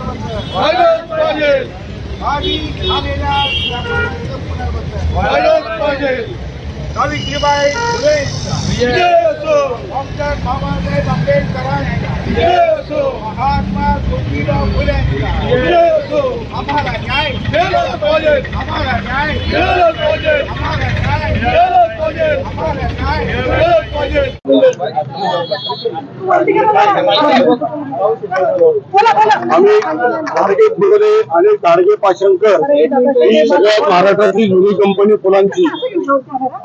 व्हायलाच पाहिजे. आणि झालेल्या व्हायलाच पाहिजे. सावित्रीबाई फुले. विजय असो. डॉक्टर महात्मा ज्योतिराव फुले विजय आम्हाला न्याय आम्हाला न्याय आम्हाला न्याय आम्हाला न्याय आम्ही गाडगे फुगले आणि गाडगे पाशंकर ही सगळ्यात महाराष्ट्रातली जुनी कंपनी फुलांची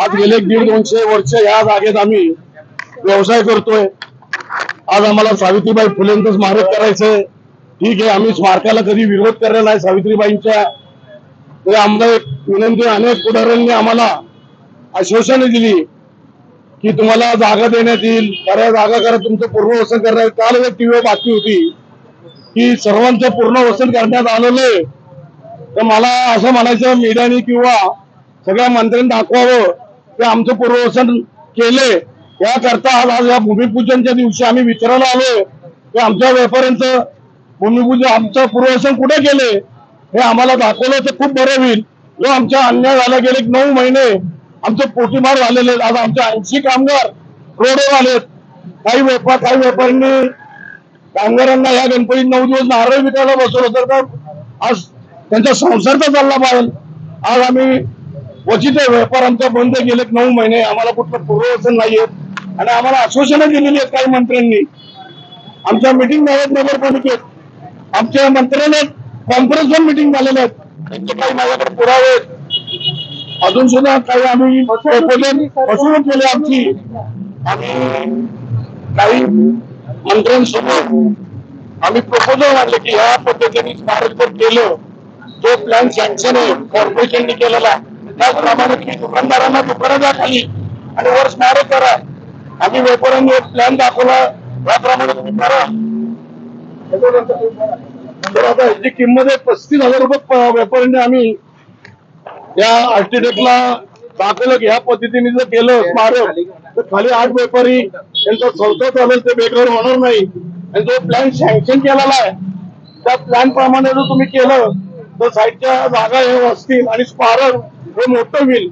आज गेले दीड दोनशे वर्ष या जागेत आम्ही व्यवसाय करतोय आज आम्हाला सावित्रीबाई फुलेंच स्मारक करायचंय. ठीक आहे आम्ही स्मारकाला कधी विरोध करलेला नाही सावित्रीबाईंच्या आमदार विनंती अनेक पुढाऱ्यांनी आम्हाला आश्वासने दिली की तुम्हाला जागा देण्यात येईल. बऱ्या जागा करा तुमचं पूर्ण वसन करण्यात काल एक टीव्ही बातमी होती की सर्वांचं पूर्ण वसन करण्यात आलेलं तर मला असं म्हणायचं मीडियाने किंवा सगळ्या मंत्र्यांनी दाखवावं की आमचं पूर्ववसन केले याकरता आज आज या भूमिपूजनच्या दिवशी आम्ही विचारायला आलोय की आमच्या व्यापाऱ्यांचं भूमिपूजन आमचं पूर्वसन कुठे केले? हे आम्हाला दाखवलं तर खूप बरं होईल. जो आमच्या अन्याय झाला गेले एक नऊ महिने. आमचे पोटीमार झालेले आहेत. आज आमचे ऐंशी कामगार रोडवर आलेत. काही व्यापार काही व्यापाऱ्यांनी कामगारांना या गणपतीत नऊ दिवस नारळ विकायला बसवलं तर तर आज त्यांचा संसार तर चालला पाहिजे. आज आम्ही क्वचित व्यापार आमचा बंद गेले नऊ महिने. आम्हाला कुठलं पूर्ववसन नाहीये आणि आम्हाला आश्वासनं दिलेली आहेत काही मंत्र्यांनी. आमच्या मिटिंग झाल्यात नगरपालिकेत आमच्या मंत्र्यांना कॉन्फरन्सवर मिटिंग झालेल्या आहेत. त्यांचे काही माझ्याकडे पुरावे आहेत. अजून सुद्धा काही आम्ही फसवणूक केली आमची. आणि काही मंत्र्यांसमोर आम्ही प्रपोजल मांडले की ह्या पद्धतीने स्मारक जर केलं. जो प्लॅन सँक्शन आहे. कॉर्पोरेशनने केलेला त्याचप्रमाणे तुम्ही दुकानदारांना दुकानाच्या खाली. आणि वर स्मारक करा. आम्ही व्यापाऱ्यांनी एक प्लॅन दाखवला. त्याप्रमाणे तुम्ही करा. तर आता ह्याची किंमत आहे पस्तीस हजार रुपये व्यापाऱ्यांनी आम्ही या आर्किटेक्टला दाखवलं की ह्या पद्धतीने जर केलं स्मारक तर खाली आठ व्यापारी त्यांचा संस्था चालेल ते बेकार होणार नाही. आणि जो प्लॅन सँक्शन केलेला आहे त्या प्लॅन प्रमाणे जर तुम्ही केलं तर साईडच्या जागा हे असतील आणि स्मारक हे मोठं होईल.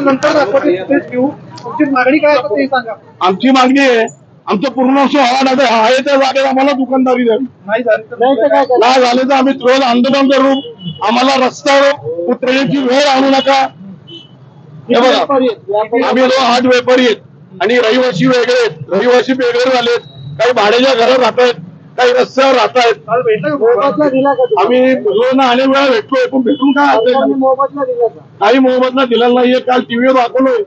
नंतर घेऊ तुमची मागणी काय आहे? ते सांगा आमची मागणी आहे आमचं पूर्ण असं हवा आहे. आहे त्या जागेत आम्हाला दुकानदारी द्यावी. नाही झालं तर काय नाही झाले तर आम्ही रोज आंदोलन करू. आम्हाला रस्त्यावर उतरण्याची वेळ आणू नका. हे बघा. आम्ही जो आठ व्यापारी आहेत. आणि रहिवासी वेगळे आहेत. रहिवासी वेगळे झालेत काही भाड्याच्या घरात राहत आहेत. काही रस्त्यावर राहत आहेत. दिला? आम्ही रोज अनेक वेळा भेटतोय पण भेटून काय दिला काही मोबदला दिलेला नाहीये. काल टीव्हीवर दाखवलोय.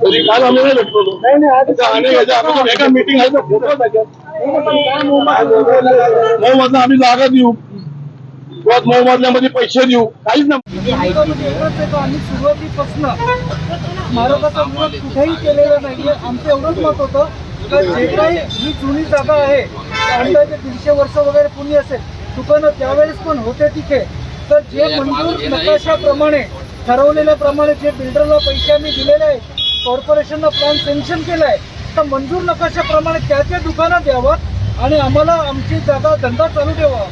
तरी काल आम्ही नाही भेटलो एका मीटिंग आहे फोटो मोबदला मोबदला आम्ही जागा देऊ. किंवा मोबदल्यामध्ये पैसे देऊ. काहीच नाही. म्हणजे एवढंच आहे का आम्ही सुरुवातीपासून स्मारकाचा विरोध कुठेही केलेला नाहीये. आमचं एवढंच मत होतं. का जे काही ही जुनी जागा आहे अंदाजे दीडशे वर्ष वगैरे पुणे असेल दुकानं त्यावेळेस पण होते तिथे तर जे मंजूर नकाशाप्रमाणे ठरवलेल्या प्रमाणे जे बिल्डरला पैसे आम्ही दिलेले आहेत कॉर्पोरेशननं प्लॅन सेंक्शन केला आहे तर मंजूर नकाशाप्रमाणे त्या त्या दुकानात द्यावं आणि आम्हाला आमची जागा धंदा चालू ठेवा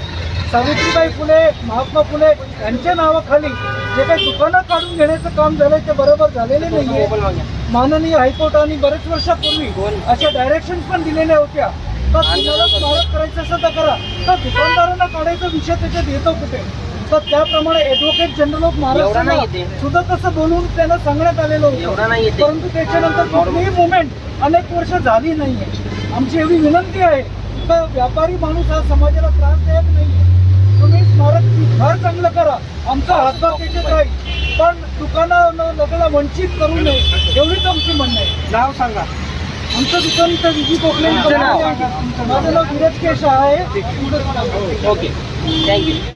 सावित्रीबाई फुले महात्मा फुले यांच्या नावाखाली जे काही दुकानं काढून घेण्याचं काम झालंय ते बरोबर झालेले नाही माननीय हायकोर्टाने बरेच वर्षापूर्वी अशा डायरेक्शन पण दिलेल्या होत्या. तर तुम्हाला स्मारक करायचं असेल तर करा. तर दुकानदारांना काढायचा विषय त्याच्यात येतो कुठे? तर त्याप्रमाणे ऍडव्होकेट जनरल ऑफ महाराष्ट्र सुद्धा तसं बोलून त्यांना सांगण्यात आलेलं होतं. परंतु त्याच्यानंतर कुठलीही मुवमेंट अनेक वर्ष झाली नाहीये. आमची एवढी विनंती आहे तर व्यापारी माणूस हा समाजाला त्रासदायक नाहीये तुम्ही स्मारक फार चांगलं करा. आमचा हातभार त्याच्यात राहील पण दुकानं लोकांना वंचित करू नये एवढीच आमची म्हणणं आहे. नाव सांगा. आमचं दुकान इथं विजी कोकणे माझं नाव धीरज केश आहे. ओके. थँक्यू